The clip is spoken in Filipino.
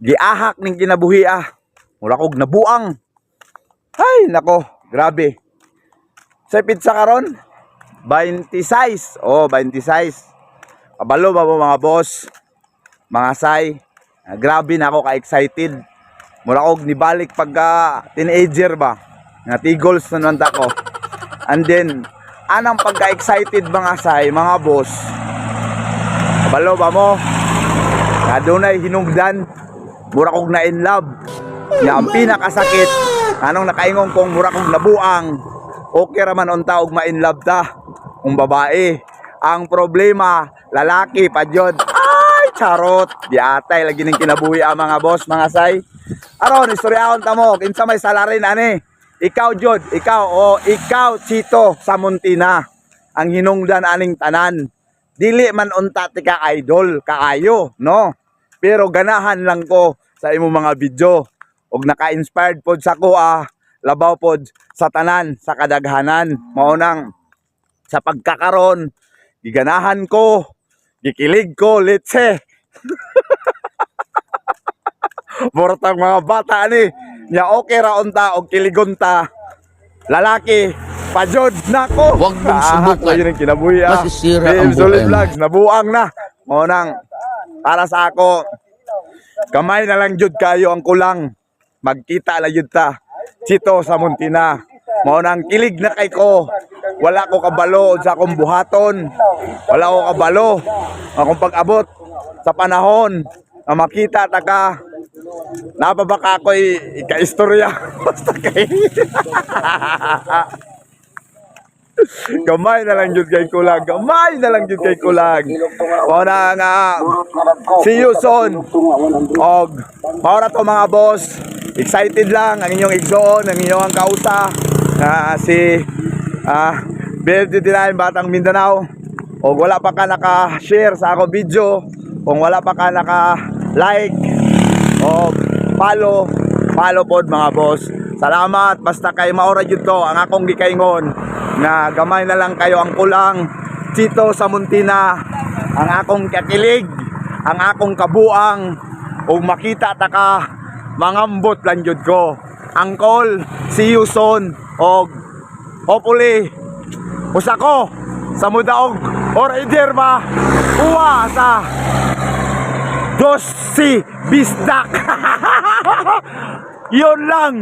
giahak ning kinabuhi ah. Mura kog nabuang. Ay, nako, grabe. Sa pizza karon 26. Oh, 26. Kabalo ba mo mga boss? Mga say. Ah, grabe na ako ka-excited. Mura kog nibalik pagka teenager ba. Nga tigols na naman ko. And then, anang pagka-excited mga say, mga boss. Kabalo ba mo? Kadunay hinungdan. Mura kog na in love. Nga ang pinakasakit, anong nakaingon kong mura kog nabuang. Okay raman unta og ma-in love ta. Kung babae. Ang problema, lalaki pa jud. Ay, charot. Di atay lagi ning kinabuhi ang mga boss, mga say. Aron, istoryahon ta mo, kinsa may salarin ani. Ikaw jud, ikaw o ikaw Chito sa Muntina. Ang hinungdan aning tanan. Dili man unta ti ka idol, kaayo, no? Pero ganahan lang ko sa imo mga video. Og naka-inspired pod sa ko ah, labaw pod sa tanan, sa kadaghanan. Maunang sa pagkakaron, giganahan ko, gikilig ko, litse. Bortang mga bata ni, nya okay ra unta og kiligon ta. Lalaki, pajod na ko. Huwag mong subukan. Yun ang kinabuhi ah. Masisira ang buhay mo. Vlogs, nabuang na. Maunang, para sa ako, kamay na lang jud kayo ang kulang. Magkita la jud ta. Chito sa Muntina. Maunang kilig na kay ko. Wala ko kabalo sa akong buhaton. Wala ko kabalo. Akong pag-abot sa panahon na makita ta ka. Napabaka ako'y ika-istorya. Basta kay... Gamay na lang jud kay kulag. Gamay na lang jud kay kulag. Mauna nga. See you soon. Og maura to mga boss. Excited lang ang inyong igsoon, ang inyong kausa na si ah Berde Tinayan Batang Mindanao. Og wala pa ka naka-share sa ako video, kung wala pa ka naka-like o follow, follow pod mga boss. Salamat. Basta kay maura jud to ang akong gikaingon. Na gamay na lang kayo ang kulang. Chito sa Muntina ang akong kakilig, ang akong kabuang. Ug makita ta ka mangambot lang jud ko. Angkol, see you soon. Og hopefully usa ko sa mudaog or either ba uwa sa dos si bisdak Yun lang.